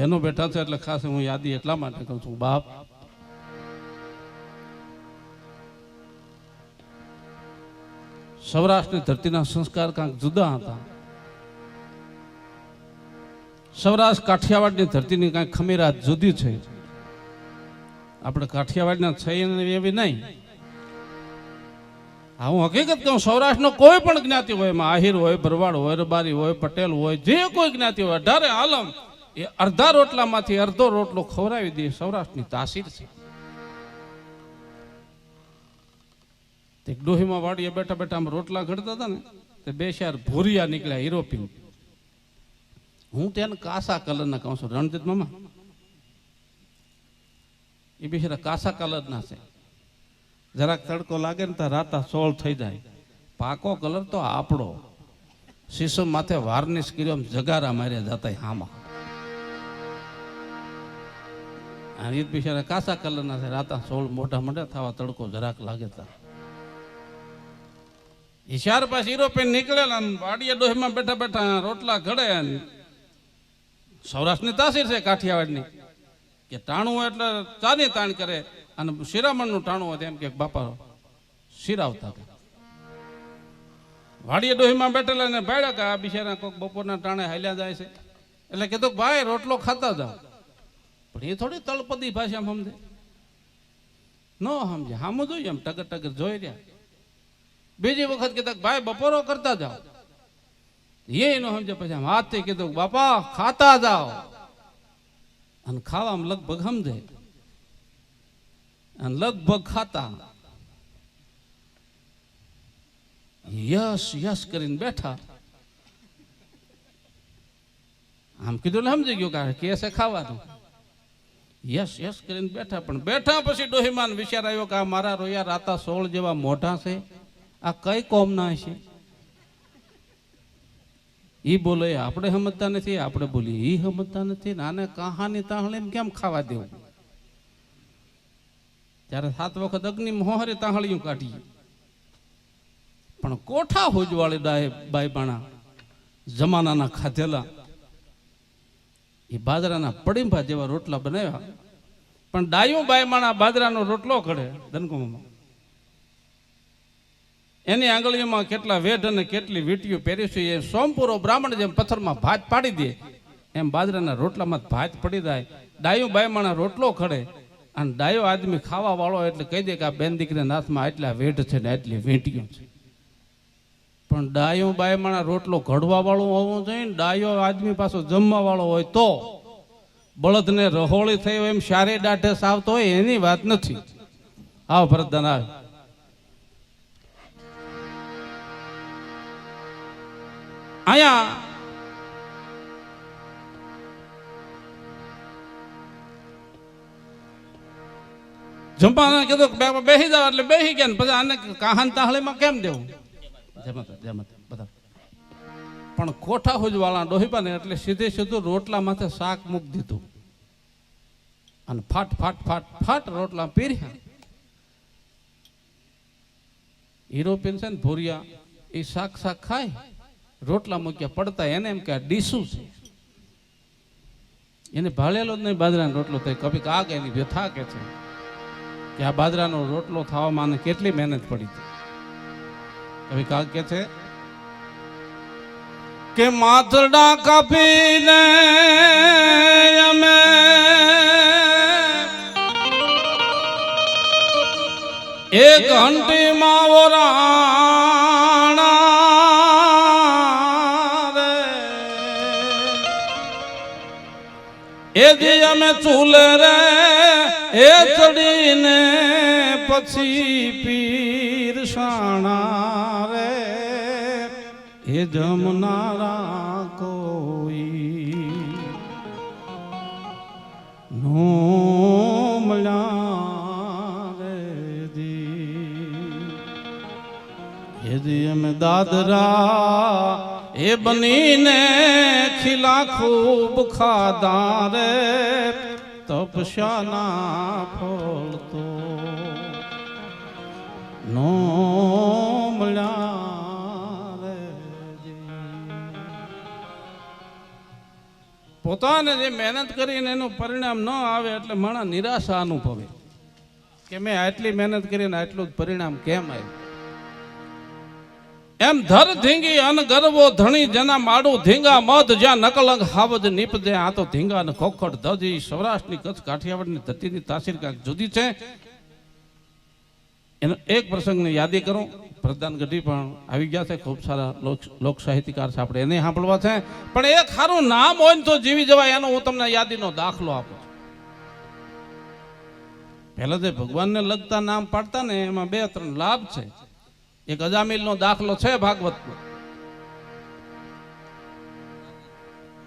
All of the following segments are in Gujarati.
બહેનો બેઠા છે એટલે ખાસ હું યાદી એટલા માટે કહું છું. બાપ. સૌરાષ્ટ્રની ધરતીના સંસ્કાર કાંક જુદા હતા. સૌરાષ્ટ્ર કાઠિયાવાડની ધરતીની કાંઈક ખમીરાત જુદી છે. આપણે કાઠિયાવાડના છે એવી નહીં. હા, હું હકીકત કહું, સૌરાષ્ટ્રનો કોઈ પણ જ્ઞાતિ હોય, એમાં આહિર હોય, ભરવાડ હોય, રબારી હોય, પટેલ હોય, જે કોઈ જ્ઞાતિ હોય, અઢારે આલમ એ અડધા રોટલામાંથી અડધો રોટલો ખવડાવી દે, સૌરાષ્ટ્રની તાસીર છે. તે ડોહીમાં વાડીએ બેઠા બેઠા આમ રોટલા ઘડતા હતા ને, તે બે ચાર ભૂરિયા નીકળ્યા યુરોપિયન હું તેને કાસા કલરના કહું છું, રણજીત મામા. એ બિચારા કાસા કલરના છે. જરાક તડકો લાગે ને તો રાતા સોળ થઈ જાય. પાકો કલર તો આપણો. શીશો માથે વાર્નિશ કર્યો જગારા માર્યા જતા હામાં. રીત બિચારા કાસા કલરના છે, રાતા સોળ મોટા મોટા થવા તડકો જરાક લાગે તા. ઇશાર પાસે યુરોપિયન નીકળેલા વાડીએ ડોહીમાં બેઠા બેઠા રોટલા ઘડે સૌરાષ્ટ્રની તાસીર છે કાઠિયાવાડની, કે ટાણું હોય એટલે ચાની તાણ કરે અને શિરામણનું ટાણું હોય તેમ કે બાપા શિરાવતા. વાડીએ ડોહીમાં બેઠેલા ને ભાડ્યા કે આ બિચારા કોઈક બપોરના ટાણે હાલ્યા જાય છે. એટલે કીધું ભાઈ રોટલો ખાતા જાઓ. પણ એ થોડી તળપદી ભાષા સમજે. ન સમજે. સામું જોઈએ એમ ટગર ટગર જોઈ રહ્યા. બીજી વખત કીધા ભાઈ, બપોરો કરતા જાઓ. એ ન સમજે. પછી હાથથી કીધું બાપા, ખાતા જાઓ. અને ખાવામાં લગભગ સમજે. અને લગભગ ખાતા. યસ યસ કરીને બેઠા. આમ કીધું ને સમજી કારણ કે કેસે ખાવાનું. યસ યસ કરીને બેઠા. પણ બેઠા પછી ડોહીમાન વિચાર આવ્યો કે આ મારા રોયા રાતા સોળ જેવા મોઢા છે. આ કઈ કોમના છે? ઈ બોલે, આપણે સમજતા નથી, આપણે બોલીએ ઈ સમજતા નથી. ને આને કહાની તાહળી કેમ ખાવા દેવું? ત્યારે સાત વખત અગ્નિ મોહરે તાહળિયું કાઢી. પણ કોઠા હોજવાળી ડાય બાઈબાણા જમાનાના ખાધેલા એ બાજરાના પડીંભા જેવા રોટલા બનાવ્યા. પણ ડાયું બાયમાણા બાજરાનો રોટલો ખડે દનકુમમાં એની આંગળીઓમાં કેટલા વેઢ અને કેટલી વીંટીઓ પહેરી છે, એ સોમપુરો બ્રાહ્મણ જેમ પથ્થરમાં ભાત પાડી દે, એમ બાજરાના રોટલામાં ભાત પડી જાય. ડાયું બાયમાણા રોટલો ખડે અને ડાયો આદમી ખાવા વાળો એટલે કહી દે કે આ બેન દીકરીના હાથમાં આટલા વેઢ છે ને આટલી વીંટીઓ છે. પણ ડાયો બાયમાણા રોટલો ઘડવા વાળો હોવો જોઈએ ને ડાયો આદમી પાછો જમવા વાળો હોય તો. બળદને રહોળી થઈ એમ શારે દાઢે સાવતો હોય એની વાત નથી. આવ ભરતદાન, આવે. અહીંયા જમવાના કીધું બેસી જાવ એટલે બેસી ગયા ને પછી આને કાહન તાહળીમાં કેમ દેવું? જમત જમત, બધા. પણ કોઠા હુજવાળા ડોહીબા ને એટલે સીધે સીધું રોટલા માથે શાક મૂક દીધું. અને ફાટ ફાટ ફાટ ફાટ રોટલા પીર્યા. યુરોપિયન છે ને ભૂરિયા, એ શાક શાક ખાય. રોટલા મૂક્યા, પડતા એને એમ કે આ ડીસું છે. એને ભાળેલો જ નહીં બાજરાનો રોટલો થાય કભી કાગ એની વ્યથા કે છે? કે આ બાજરાનો રોટલો થવામાં કેટલી મહેનત પડી હતી કભી કાગ કે છે કે માથડા કાપીને અમે એક ઘંટી માં ઓરાણા રે એ દી અમે ચૂલે રે એ ચડીને પછી પીર શાણા રે હે જમનારા કોઈ નો મળ્યા રે દી યદી અમે દાદરા, એ બનીને ખીલા ખૂબ ખાધા રે તપસ્યાના ફળ પોતાને જે મહેનત કરીને એનું પરિણામ ન આવે એટલે માણસ નિરાશા અનુભવે. કે મેં આટલી મહેનત કરીને આટલું જ પરિણામ કેમ આવ્યું એમ ધર ધીંગી અન ગરવો ધણી જેના માડું ધીંગા મધ જ્યાં નકલંગ હાવજ નીપજે, આ તો ધીંગા અને ખોખડ ધજી સૌરાષ્ટ્રની કચ્છ કાઠિયાવાડની ધરતીની તાસીર કાંઈક જુદી છે. એનો એક પ્રસંગને યાદી કરું. પ્રધાન ગઢી પણ આવી ગયા છે. ખૂબ સારા લોક સાહિત્યકાર છે. આપણે એને સાંભળવા છે. પણ એક સારું નામ હોય ને તો જીવી જવાય. એનો હું તમને યાદીનો દાખલો આપું છું. પહેલા જે ભગવાનને લગતા નામ પાડતા ને, એમાં બે ત્રણ લાભ છે. એક અજામિલનો દાખલો છે ભાગવતનો.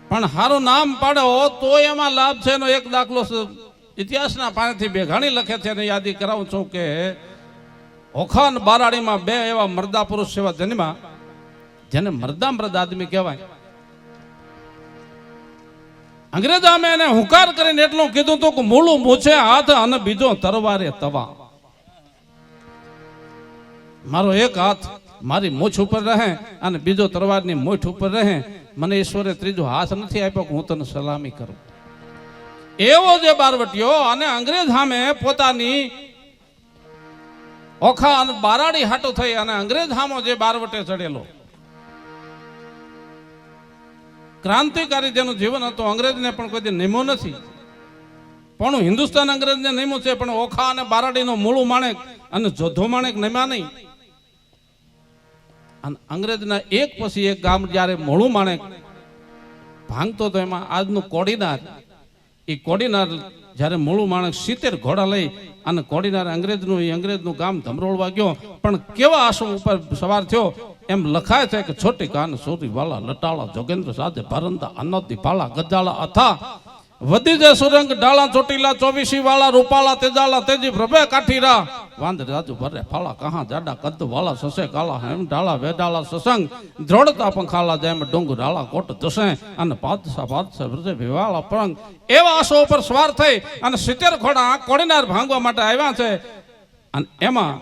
પણ સારું નામ પાડો તો એમાં લાભ છે. એનો એક દાખલો ઇતિહાસના ઇતિહાસના બે ઘણી લખે છે. એને યાદી કરાવું છું કે ઓખા અને બારાડીમાં બે એવા મરદા પુરુષ એવા જન્મા જેને મરદા મરદ આદમી કહેવાય. અંગ્રેજ આમે એને હુંકાર કરીને એટલું કીધું હતું કે મૂળું મૂછે હાથ અને બીજો તરવારે તવા. મારો એક હાથ મારી મૂછ ઉપર રહે અને બીજો તરવારની મૂઠ ઉપર રહે. મને ઈશ્વરે ત્રીજો હાથ નથી આપ્યો કે હું તને સલામી કરું. એવો જે બારવટીયો અને અંગ્રેજ સામે પોતાની ઓખા અને બારાડી હાટો થઈ અને અંગ્રેજ સામો જે બારવટે ચડેલો. ક્રાંતિકારી જેનું જીવન હતું, અંગ્રેજને પણ કોઈ નિમો નથી. પણ હિન્દુસ્તાન અંગ્રેજને નિમો છે, પણ ઓખા અને બારાડીનો મૂળું માણેક અને જોધો માણેક નિમા નહીં. અને અંગ્રેજના એક પછી એક ગામ જ્યારે મોળું માણેક ભાંગતો તો એમાં આજનું કોડીનાર. એ કોડીનાર જ્યારે મૂળું માણેક સિત્તેર ઘોડા લઈ અને કોડીનાર અંગ્રેજનું એ અંગ્રેજનું ગામ ધમરોળવા ગયો. પણ કેવા આસો ઉપર સવાર થયો? એમ લખાય છે કે છોટી કાન સોરી વાલા લટાળા જોગેન્દ્ર સાથે ભરંદા અનોતી પાલા ગજાળા અથા વધી જાય સુરંગ, ડાળા, ચોટીલા, ચોવીસી વાળા, રૂપાલા, તેજાલા, તેજી, પ્રભે કાઠીરા. વાંદ રાજુ ભરે, ફાળા, કહા, જાડા, કદ વાળા સસે, કાલા, હેમ, ડાળા, વેડાળા, સસંગ. દ્રોડતા પંખાલા જેમ ડુંગ ડાળા કોટ દસે અને પાદશા પાદશા વ્રજે વિવાળા પરંગ એવા આસો ઉપર સવાર થઈ અને સિત્તેર ઘોડા કોડીનાર ભાંગવા માટે આવ્યા છે. અને એમાં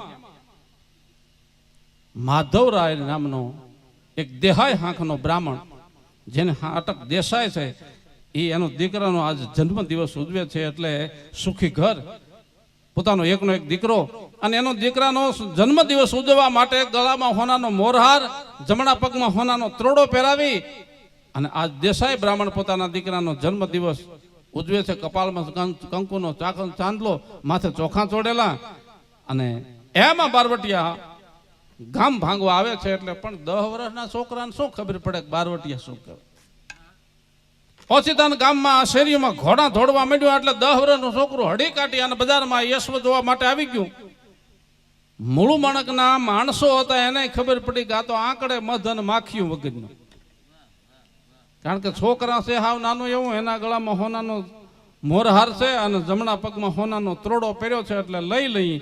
માધવરાય નામનો એક દેહાય હાંખનો બ્રાહ્મણ, જેને હાટક દેસાય છે એ એનો દીકરાનો આજ જન્મ દિવસ ઉજવે છે એટલે સુખી ઘર. પોતાનો એકનો એક દીકરો અને એનો દીકરાનો જન્મ દિવસ ઉજવવા માટે ગળામાં હોનાનો મોરહાર, જમણા પગમાં હોનાનો ત્રોડો પહેરાવી અને આ દેસાઈ બ્રાહ્મણ પોતાના દીકરાનો જન્મ દિવસ ઉજવે છે. કપાળમાં કંક- કંકુનો ચાકન ચાંદલો, માથે ચોખા ચોડેલા અને એમાં બારવટિયા ગામ ભાંગવા આવે છે એટલે પણ દહ વર્ષના છોકરાને શું ખબર પડે બારવટિયા શું કરે ઓચિતાન ગામમાં શેરીમાં ઘોડા દોડવા માંડ્યો એટલે દહ છોકરું હડી કાઢી અને બજારમાં યશ્વ જોવા માટે આવી ગયું. મૂળ માણકના માણસો હતા, એને ખબર પડી કે આ તો આંકડે મધ અને માખીયું વગરનું. કારણ કે છોકરા છે, હાવ નાનું એવું, એના ગળામાં હોનાનો મોરહાર છે અને જમણા પગમાં હોનાનો ત્રોડો પહેર્યો છે એટલે લઈ લઈ,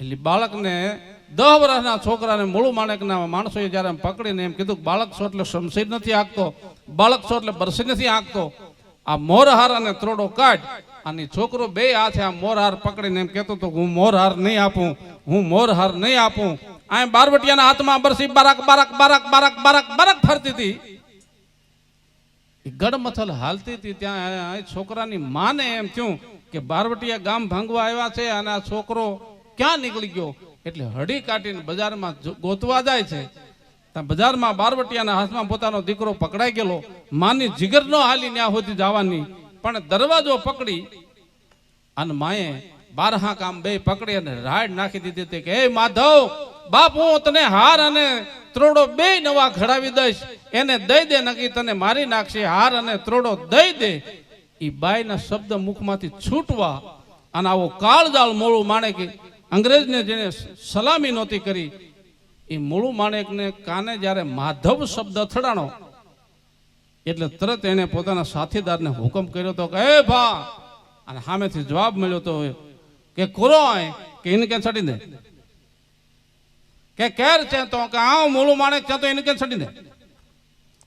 એટલે બાળકને દહ વર્ષના છોકરાને મૂળ માણેકના માણસોએ જ્યારે પકડીને એમ કીધું બાળક છો એટલે શમશીર નથી આંકતો બાળક છો એટલે બરસી નથી આંકતો આ મોરહાર અને ત્રોડો કાઢ. અને છોકરો બે હાથે આ મોરહાર પકડીને એમ કહેતો હતો કે હું મોરહાર નહીં આપું, હું મોરહાર નહીં આપું. આ બારવટિયાના હાથમાં બરસી બારાક બારાક બારાક બારાક બારાક બારાક ફરતી હતી. ગડમથલ હાલતી હતી ત્યાં છોકરાની માને એમ થયું કે બારવટિયા ગામ ભાંગવા આવ્યા છે અને આ છોકરો ક્યાં નીકળી ગયો? એટલે હડી કાઢીને બજારમાં ગોતવા જાય છે બજારમાં બારવટિયાના હાથમાં પોતાનો દીકરો પકડાઈ ગયેલો. માની જીગર ન હાલી ન્યા સુધી જવાની. પણ દરવાજો પકડી અને માએ બારહા કામ બે પકડી અને રાડ નાખી દીધી હતી કે, હે માધવ, બાપ, હું તને હાર અને ત્રોડો બે નવા ઘડાવી દઈશ. એને દઈ દે નકી તને મારી નાખશે. હાર અને ત્રોડો દઈ દે. એ બાઈના શબ્દ મુખમાંથી છૂટવા અને આવો કાળજાળ મોળું માણે કે અંગ્રેજને જેને સલામી નહોતી કરી, એ મૂળું માણેકને કાને જ્યારે માધવ શબ્દ અથડાણો, એટલે તરત એને પોતાના સાથીદારને હુકમ કર્યો હતો કે, એ ભા! અને સામેથી જવાબ મળ્યો તો કે, કોરો કે એને કે છડી દે? કે, કેર છે તો? કે આ મૂળું માણેક છે તો એને કે છડી દે?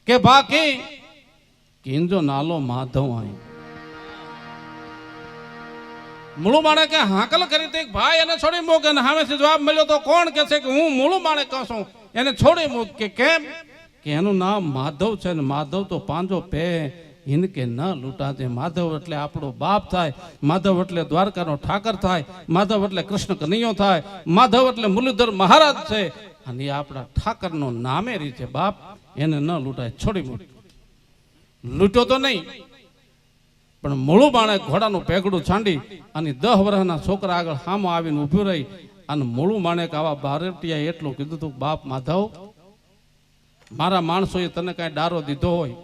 કે, ભા, કી? કિંજો નાલો માધવ હોય મૂળું માણે કે હાકલ કરી હતી. ભાઈ, એને છોડી મૂક. અને સામેથી જવાબ મળ્યો તો કોણ કે છે કે હું મૂળું માણે કહું છું? એને છોડી મૂક. કે કેમ? કે એનું નામ માધવ છે ને માધવ તો પાંજો પે ઇનકે ન લૂંટાજે. માધવ એટલે આપણો બાપ થાય. માધવ એટલે દ્વારકાનો ઠાકર થાય. માધવ એટલે કૃષ્ણ કનૈયો થાય. માધવ એટલે મુરલીધર મહારાજ છે. અને એ આપણા ઠાકરનો નામેરી છે બાપ. એને ન લૂંટાય. છોડી મૂક. લૂંટો તો નહીં. પણ મૂળું બાણે ઘોડાનું પેગડું છાંડી અને દહ વર્ષના છોકરા આગળ હામો આવીને ઊભું રહી અને મૂળું માણેક આવા ભારતીય એટલું કીધું તું બાપ માધવ, મારા માણસોએ તને કાંઈ ડારો દીધો હોય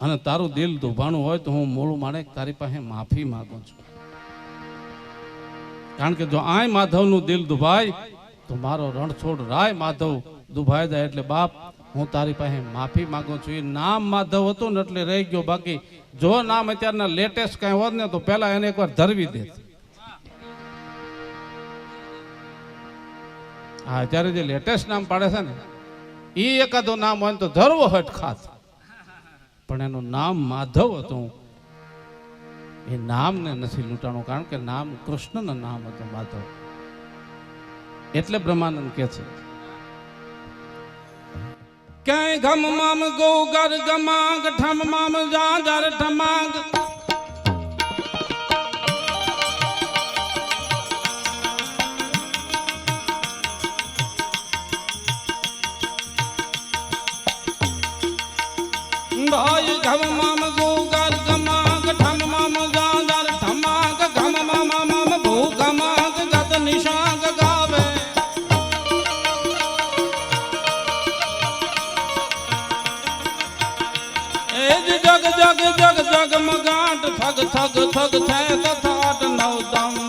અને તારું દિલ દુભાણું હોય તો હું મૂળું માણેક તારી પાસે માફી માગું છું. કારણ કે જો આય માધવનું દિલ દુભાય, તો મારો રણછોડ રાય માધવ દુભાઈ જાય એટલે બાપ હું તારી પાસે માફી માંગુ છું. એ નામ માધવ હતું ને એટલે રહી ગયો બાકી. જો નામ અત્યારના લેટેસ્ટ કાંઈ હોત ને તો પહેલા એને એકવાર ધરવી દે. હા અત્યારે જે લેટેસ્ટ નામ પાડે છે ને એ એકાદું નામ હોય ને તો ધરવો હટ ખાત પણ એનું નામ માધવ હતું. એ નામને નથી લૂંટાણું, કારણ કે નામ કૃષ્ણનું નામ હતું માધવ. એટલે બ્રહ્માનંદ કે છે. ક્યાંય ઘમ મામ ગો ગર ગમાંગ ઠમ મામ જા જર ઠમાંગ. ભાઈ ઘમ થગ થગ થગ થે તથાટ નવ દમ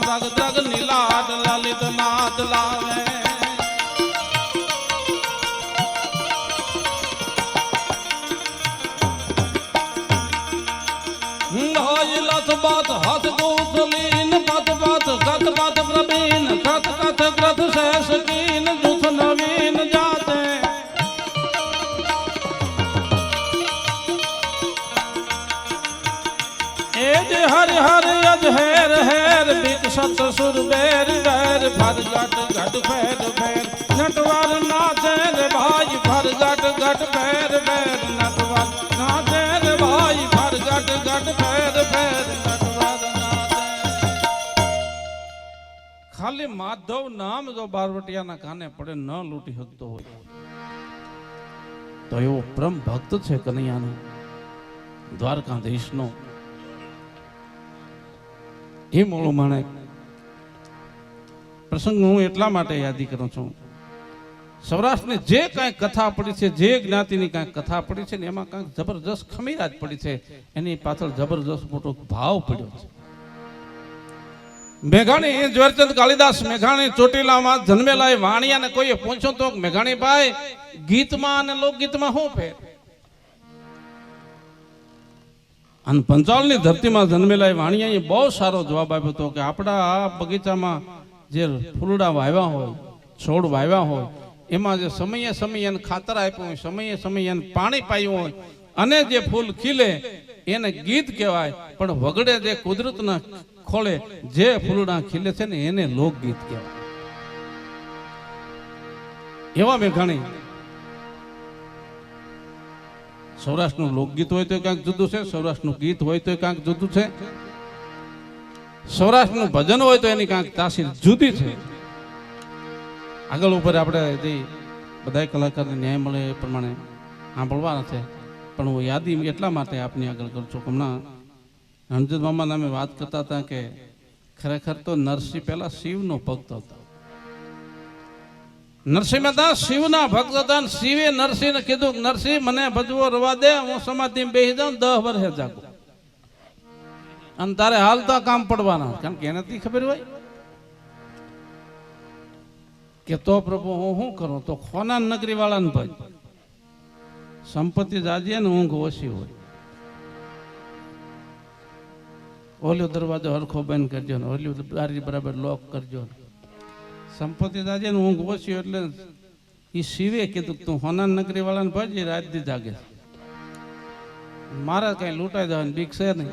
બેર ફર ગટ ફેર ફેર નટવર નાચે રે ભાઈ ફર ગટ ફેર ફેર નટવર નાચે રે ભાઈ ફર ગટ ગટ ફેર ફેર ખાલી માધવ નામ જો બારવટિયાના કાને પડે, ન લૂટી શકતો હોય. તો એવો પરમ ભક્ત છે કનૈયાનો, દ્વારકાધીશનો. એ મોળું માણે પ્રસંગ હું એટલા માટે યાદી કરું છું. સૌરાષ્ટ્રની જે કાંઈ કથા પડી છે, જે જ્ઞાતિની કાંઈ કથા પડી છે એમાં કાંઈક જબરજસ્ત ખમીરાજ પડી છે, એની પાછળ જબરજસ્ત મોટો ભાવ પડ્યો છે. મેઘાણી ઝવેરચંદ કાલિદાસ મેઘાણી ચોટીલામાં જન્મેલા એ વાણિયાને કોઈએ પૂછ્યું તો મેઘાણી ભાઈ ગીતમાં અને લોકગીતમાં શું ફેર? અને પંચાલની ધરતીમાં જન્મેલા એ બહુ સારો જવાબ આપ્યો હતો કે આપણા બગીચામાં જે ફૂલડા વાવ્યા હોય, છોડ વાવ્યા હોય, એમાં જે સમયે સમયે ખાતર આપ્યું હોય, સમયે સમયે પાણી પાયું હોય, અને જે ફૂલ ખીલે, એને ગીત કહેવાય, પણ વગડે જે કુદરતના ખોળે જે ફૂલડા ખીલે છે ને, એને લોકગીત કહેવાય. એવા મેઘાણી સૌરાષ્ટ્રનું લોકગીત હોય તો ક્યાંક જુદું છે, સૌરાષ્ટ્રનું ગીત હોય તો ક્યાંક જુદું છે. સૌરાષ્ટ્રનું ભજન હોય તો એની કાંઈક તાસીર જુદી છે. આગળ ઉપર આપણે જે બધા કલાકારને ન્યાય મળે એ પ્રમાણે સાંભળવાના છે. પણ હું યાદી એટલા માટે આપની આગળ કરું છું હમણાં રણજીત મામા નામે વાત કરતા હતા કે ખરેખર તો નરસિંહ પહેલા શિવનો ભક્ત હતો. નરસિંહ મહેતા શિવના ભક્ત હતા શિવે નરસિંહને કીધું નરસિંહ મને ભજવો રવા દે, હું સમાધિમાં બેસી જાઉં, દહ વર્ષે જાગું. અને તારે હાલતા કામ પડવાના. કારણ કે એને ખબર હોય. કે તો પ્રભુ હું શું કરું? તો ખોના નગરી વાળાને ભજ સંપત્તિ જાજી ને ઊંઘ ઓછી હોય. ઓલ્યો દરવાજો હરખો બંધ કરજો ને ઓલ્યું બારી બરાબર લોક કરજો ને. સંપત્તિ જાજે ને ઊંઘ ઓછી એટલે એ શિવે કીધું તું હોના નગરી વાળાને ભજ રાત દી જાગે મારે કઈ લૂંટાઈ જવાની બીક છે નહીં.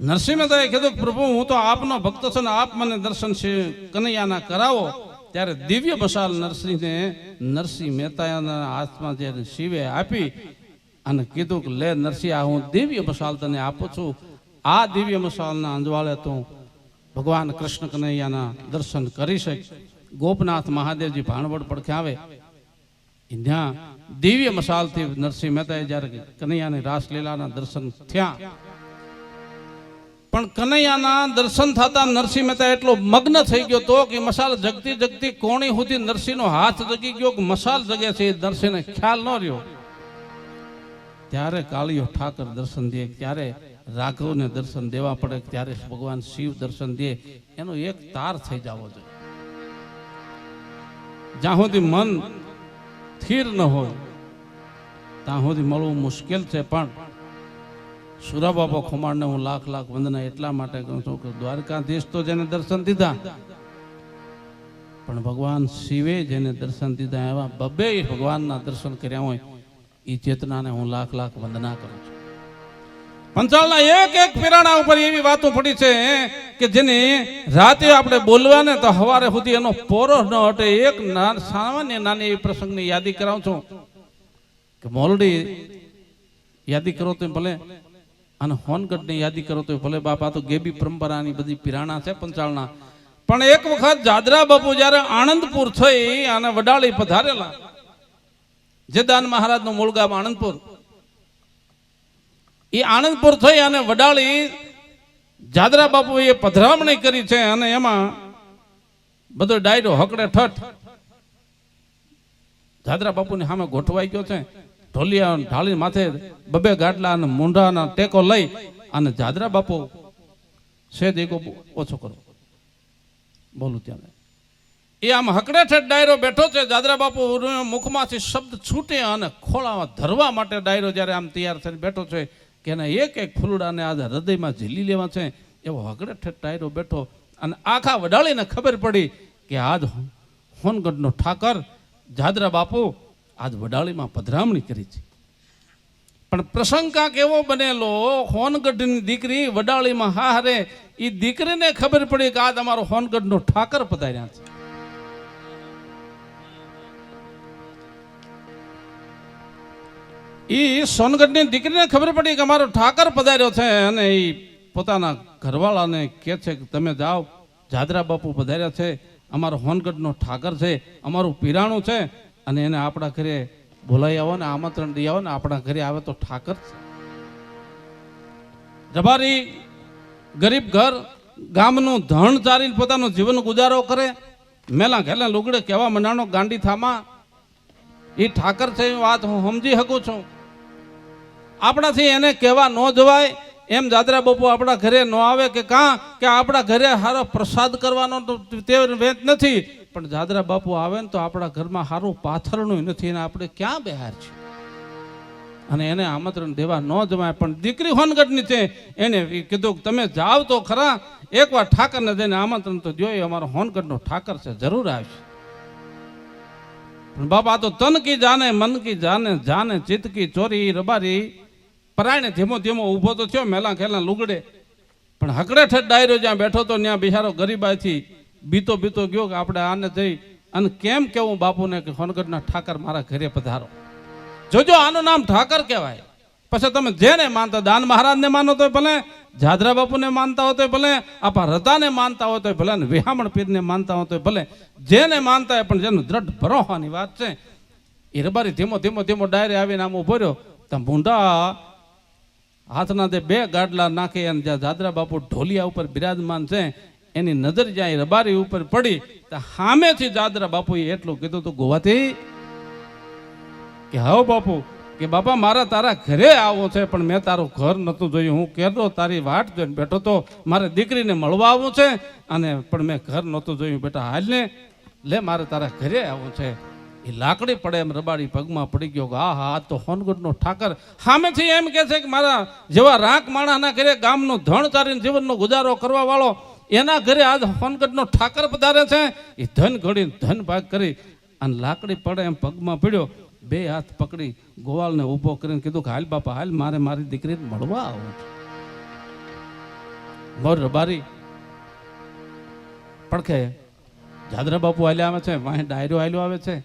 નરસિંહ મહેતાએ કીધું, પ્રભુ, હું તો આપનો ભક્ત છું ને આપ મને દર્શન કનૈયાના કરાવો. ત્યારે દિવ્ય બસાલ નરસિંહને નરસિંહ મહેતાના હાથમાં જે શિવે આપી અને કીધું કે, લે નરસિંહ, આ હું દિવ્ય બસાલ તને આપું છું. આ દિવ્ય મસાલના અંજવાળે તું ભગવાન કૃષ્ણ કનૈયાના દર્શન કરી શકે. ગોપનાથ મહાદેવજી ભાણવડ પડખે આવે. ત્યાં દિવ્ય મસાલથી નરસિંહ મહેતાએ જ્યારે કનૈયાની રાસલીલાના દર્શન થયા પણ કનૈયાના દર્શન થતા નરસિંહ મહેતા એટલો મગ્ન થઈ ગયો તો કે મસાલ જગતી જગતી કોણી સુધી નરસિંહનો હાથ જગી ગયો કે મસાલ જગે છે નરસિંહને ખ્યાલ ન રહ્યો. ત્યારે કાળીઓ ઠાકર દર્શન દે, ત્યારે રાઘવને દર્શન દેવા પડે, ત્યારે ભગવાન શિવ દર્શન દે, એનો એક તાર થઈ જવો જોઈએ. જ્યાં સુધી મન સ્થિર ન હોય, ત્યાં સુધી મળવું મુશ્કેલ છે, પણ સુરા બાપા ખુમાણને હું લાખ લાખ વંદના એટલા માટે કહું છું કે દ્વારકાધીશ તો જેને દર્શન દીધા, પણ ભગવાન શિવે જેને દર્શન દીધા એવા બબે ભગવાનના દર્શન કર્યા હોય એ ચેતનાને હું લાખ લાખ વંદના કરું છું. પંચાળના એક એક પિરાણા ઉપર એવી વાતો પડી છે કે જેની રાતે આપણે બોલવાને તો સવારે સુધી એનો પોરો ન હટે. એક સામાન્ય નાની એવી પ્રસંગની યાદી કરાવું છું કે મોલડી યાદી કરો તો ભલે અને હોનગઢને યાદી કરો તો ભલે બાપા તો ગેબી પરંપરાની બધી પિરાણા છે પંચાળના. પણ એક વખત જાદરા બાપુ જ્યારે આણંદપુર થઈ અને વડાળી પધારેલા, જેદાન મહારાજનું મૂળ ગામ આણંદપુર. એ આણંદપુર થઈ અને વડાળી જાદરા બાપુએ પધરામણી કરી છે અને એમાં બધો ડાયરો હકડે ઠઠ. જાદરા બાપુની સામે ગોઠવાઈ ગયો છે. ઢોલિયા ઢાળી માથે બબે ગાટલા અને મૂંઢાના ટેકો લઈ અને જાદરા બાપો છે દેગો ઓછો કરો. બોલું ત્યાં એ આમ હકડે ઠેઠ ડાયરો બેઠો છે, જાદરા બાપુ મુખમાંથી શબ્દ છૂટે અને ખોળામાં ધરવા માટે ડાયરો જ્યારે આમ તૈયાર થઈને બેઠો છે, કે એના એક એક ફૂલડાને આજે હૃદયમાં ઝીલી લેવા છે, એવો હકડે ઠેઠ ડાયરો બેઠો અને આખા વડાળીને ખબર પડી કે આજ હોનગઢનો ઠાકર જાદરા બાપુ આજ વડાળીમાં પધરામણી કરી છે. પણ પ્રસંગ કાંક એવો બનેલો? હોનગઢની દીકરી વડાળીમાં હા હારે એ દીકરીને ખબર પડી કે આજ અમારો હોનગઢનો ઠાકર પધાર્યા છે. એ સોનગઢની દીકરીને ખબર પડી કે અમારો ઠાકર પધાર્યો છે અને એ પોતાના ઘરવાળાને કહે છે કે તમે જાઓ, જાદરા બાપુ પધાર્યા છે, અમારો હોનગઢનો ઠાકર છે, અમારું પીરાણું છે અને એને આપણા ઘરે બોલાવી આવો ને, આમંત્રણ દઈ આવો ને, આપણા ઘરે આવે તો ઠાકર છે. રબારી ગરીબ ઘર ગામનું ધણ ચારીને પોતાનો જીવન ગુજારો કરે, મેલા ઘેલા લુગડે કેવા મંડાણો ગાંડી થામા. એ ઠાકર છે એ વાત હું સમજી શકું છું. આપણાથી એને કહેવા ન જવાય, એમ જાદરા બાપુ આપણા ઘરે ન આવે કે કાં, કે આપણા ઘરે સારો પ્રસાદ કરવાનો તે વેત નથી. પણ જાદરા બાપુ આવે ને તો આપણા ઘરમાં સારું પાથરણું નથી અને આપણે ક્યાં બહાર છે અને એને આમંત્રણ દેવા ન જવાય, પણ દીકરી હોનગઢની છે એને કીધું તમે જાઓ તો ખરા, એકવાર ઠાકરને જઈને આમંત્રણ તો જોઈએ અમારો હોનગઢનો ઠાકર છે, જરૂર આવશે. પણ બાપા તો તન કી જાને, મન કી જાને જાને ચિત્ત કી ચોરી, રબારી. પરાયણે ધીમો ધીમો ઊભો તો થયો, મેલા ખેલા લુગડે. પણ હકડે ઠેઠ ડાયરો જ્યાં બેઠો તો ત્યાં બિહારો ગરીબાઈથી બીતો બીતો ગયો કે આપણે આને જઈ અને કેમ કેવું બાપુને કે હોનગઢના ઠાકર મારા ઘરે પધારો. જોજો આનું નામ ઠાકર કહેવાય. પછી તમે જેને માનતા દાન મહારાજને માનો તો ભલે, જાદરા બાપુને માનતા હોય તો ભલે આપા રતાને માનતા હોય તો ભલે, અને વિહામણ પીરને માનતા હોય ભલે, જેને માનતા હોય પણ જેનું દ્રઢ ભરોવાની વાત છે, એ રબારી ધીમો ધીમો ધીમો ડાયરે આવીને આમ ઊભો રહ્યો. તો ભૂંડા હાથના તે બે ગાડલા નાખે અને જ્યાં જાદરા બાપુ ઢોલિયા ઉપર બિરાજમાન છે એની નજર જ્યાં રબારી ઉપર પડી, તો સામેથી જાદરા બાપુએ એટલું કીધું તું, ગોવાથી, કે હાવ બાપુ, કે બાપા, મારા તારા ઘરે આવવું છે, પણ મેં તારું ઘર નહોતું જોયું. હું કહેતો તારી વાટ જોઈને બેઠો તો મારે દીકરીને મળવા આવવું છે, અને પણ મેં ઘર નહોતું જોયું, બેટા, હાલને, લે, મારે તારા ઘરે આવવું છે. એ લાકડી પડે એમ રબાડી પગમાં પડી ગયો આ હા તો હોનગઢનો ઠાકર. સામેથી એમ કહે છે કે, મારા જેવા રાંક માણાના ઘરે ગામનું ધણ તારીને જીવનનો ગુજારો કરવા વાળો એના ઘરે આજ હોનગઢનો ઠાકર પધારે છે. એ ધન ઘડી ધન ભાગ કરી અને લાકડી પડે એમ પગમાં પડ્યો. બે હાથ પકડી ગોવાલને ઊભો કરીને કીધું કે, હાલ બાપા, હાલ, મારે મારી દીકરીને મળવા આવું મોર રબારી પડખે જાદરા બાપુ હાલ્યા આવે છે, વાંહે ડાયરો હાલ્યો આવે છે.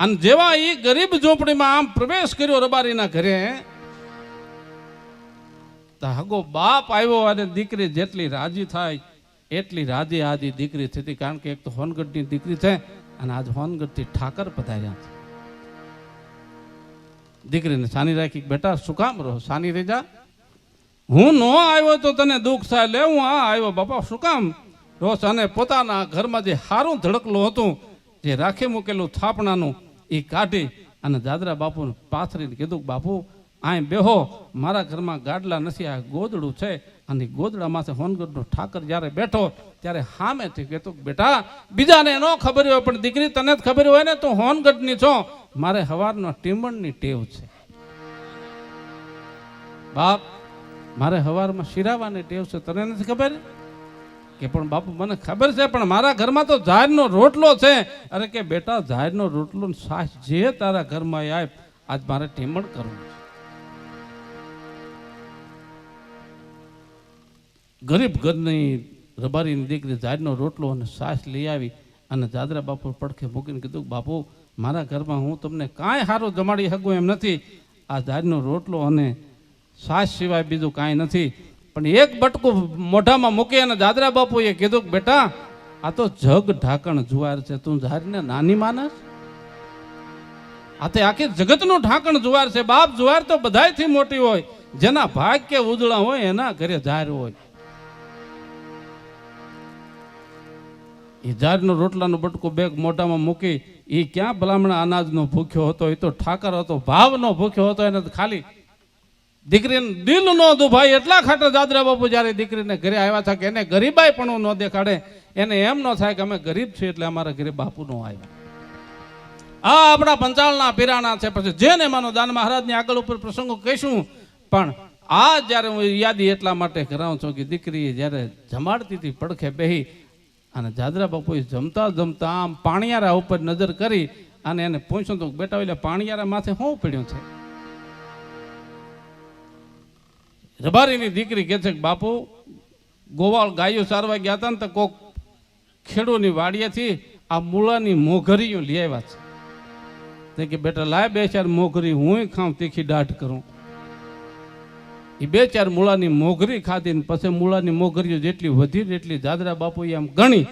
અને જેવા એ ગરીબ ઝોપડીમાં આમ પ્રવેશ કર્યો રબારીના ઘરે હગો બાપ આવ્યો અને દીકરી જેટલી રાજી થાય, એટલી રાજી આજી દીકરી થતી. કારણ કે એક તો હોનગઢની દીકરી છે અને આજ હોનગઢથી ઠાકર પધાર્યા છે. દીકરીને સાની રાખી બેટા, શું કામ રહો? સાની રહી જા હું ન આવ્યો તો તને દુઃખ થાય. લે, હું આ આવ્યો. બાપા, શું કામ રોષ અને પોતાના ઘરમાં જે હારું ધડકલું હતું, જે રાખી મૂકેલું થાપણાનું એ કાઢી અને દાદરા બાપુને પાથરીને કીધું બાપુ આય બેહો, મારા ઘરમાં ગાડલા નથી, આ ગોદડું છે. અને ગોદડામાંથી હોનગઢનો ઠાકર જ્યારે બેઠો, ત્યારે સામેથી કહેતું બેટા, બીજાને ન ખબર હોય, પણ દીકરી તને જ ખબર હોય ને, તું હોનગઢની છો. મારે હવારનો ટીમણની ટેવ છે. બાપ, મારે હવારમાં શિરાવાની ટેવ છે, તને નથી ખબર? કે પણ બાપુ, મને ખબર છે, પણ મારા ઘરમાં તો ઝાડનો રોટલો છે. અરે કે બેટા, ઝાડનો રોટલો સાસ જે તારા ઘરમાં આવે આજ મારે ટીમણ કરવું છે. ગરીબ ઘરની રબારીની દીકરી ઝાડનો રોટલો અને સાસ લઈ આવી અને જાદરા બાપુ પડખે મૂકીને કીધું, બાપુ, મારા ઘરમાં હું તમને કાંઈ સારું જમાડી શકું એમ નથી. આ ઝાડનો રોટલો અને સાસ સિવાય બીજું કાંઈ નથી. પણ એક બટકું મોઢામાં મૂકી અને દાદરા બાપુએ કીધું કે બેટા, આ તો જગ ઢાંકણ જુવાર છે. તું ઝાડને નાની માનસ? આ તે આખી જગતનું ઢાંકણ જુવાર છે. બાપ જુવાર તો બધાયથી મોટી હોય. જેના ભાગ કે ઉજળા હોય એના ઘરે ઝાર હોય. એ જાડનો રોટલાનો બટકો બેગ મોઢામાં મૂકી એ ક્યાં ભલામણા અનાજનો ભૂખ્યો હતો? એ તો ઠાકર હતો, ભાવનો ભૂખ્યો હતો એને ખાલી દીકરીને દિલ નો દુભાઈ એટલા ખાટર દાદરા બાપુ જ્યારે દીકરીને ઘરે આવ્યા હતા કે એને ગરીબાઈ પણ ન દેખાડે, એને એમ ન થાય કે અમે ગરીબ છીએ એટલે અમારા ઘરે બાપુ નો આવ્યા. આ આપણા પંચાળના પીરાણા છે. પછી જેને માનો દાન મહારાજની આગળ ઉપર પ્રસંગો કહીશું, પણ આ જ્યારે હું યાદી એટલા માટે કરાવું છું કે દીકરી જ્યારે જમાડતી હતી પડખે બેહી અને જાદરા બાપુએ જમતા જમતા આમ પાણીયારા ઉપર નજર કરી અને એને પૂછ્યું તો બેટા એટલે પાણિયારા માથે શું પડ્યું છે? રબારીની દીકરી કહે છે કે બાપુ, ગોવાળ ગાયો સારવા ગયા હતા ને તો કોક ખેડૂની વાડીએથી આ મૂળાની મોઘરીઓ લઈ આવ્યા છે. તે કે બેટા લાય બે ચાર મોઘરી હું ખાઉં તીખી દાઢ કરું. એ બે ચાર મૂળાની મોઘરી ખાધી પછી મૂળાની મોઘરીઓ જેટલી વધી એટલી દાદરા બાપુએ આમ ગણી.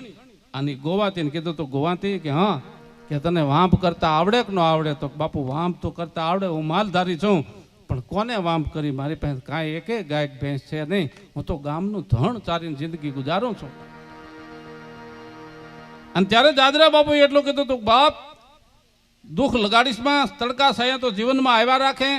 અને ગોવાતીને કીધું તો, ગોવાતી, કે હા, કે તને વાંપ કરતા આવડે કે ન આવડે? તો બાપુ, વાંપ તો કરતા આવડે, હું માલધારી છું, પણ કોને વાંપ કરી? મારી પાસે કાંઈ એકે ગાયક ભેંસ છે નહીં. હું તો ગામનું ધણ ચારીને જિંદગી ગુજારું છું. અને ત્યારે દાદરા બાપુએ એટલું કીધું તું, બાપ, દુઃખ લગાડીશમાં તડકા સાયા તો જીવનમાં આવ્યા રાખે,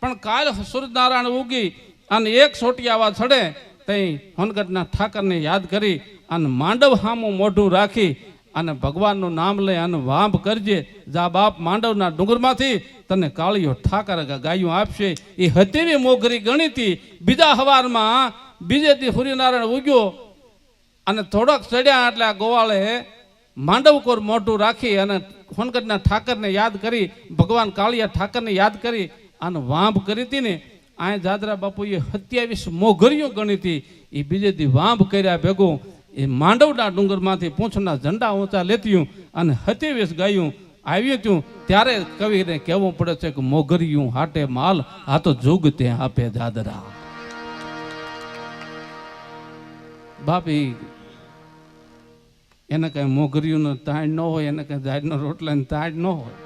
પણ કાલ સૂર્યનારાયણ ઉગી અને એક સોટી આવા ચડે, તઈ હોનગઢના ઠાકરને યાદ કરી અને માંડવ હામું મોઢું રાખી અને ભગવાનનું નામ લઈ અને વાંભ કરજે, જા બાપ માંડવના ડુંગરમાંથી તને કાળીઓ ઠાકર ગાયું આપશે. એ હતીવી મોઘરી ગણીતી. બીજા હવારમાં બીજે દી સૂર્યનારાયણ ઉગ્યો અને થોડોક ચડ્યા એટલે આ ગોવાળે માંડવકોર મોઢું રાખી અને હોનગઢના ઠાકરને યાદ કરી, ભગવાન કાળિયા ઠાકરને યાદ કરી અને વાંભ કરી હતી આ જાદરા બાપુએ સત્યાવીસ મોઘરીઓ ગણી હતી એ બીજે દી વાંભ કર્યા ભેગું, એ માંડવડા ડુંગરમાંથી પૂંછના ઝંડા ઊંચા લેત્યું અને સત્યાવીસ ગાયું આવ્યું હતું ત્યારે કવિને કહેવું પડે છે કે મોઘરિયું હાટે માલ, આ તો જુગ તે આપે દાદરા. બાપી, એને કઈ મોઘરિયું તાણ ન હોય, એને કઈ દાજનો રોટલા તાણ ન હોય.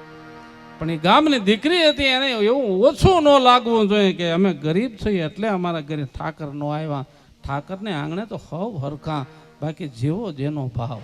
પણ એ ગામની દીકરી હતી, એને એવું ઓછું ન લાગવું જોઈએ કે અમે ગરીબ છીએ એટલે અમારા ઘરે ઠાકર ન આવ્યા. ઠાકરને આંગણે તો હવ હરખા, બાકી જેવો જેનો ભાવ.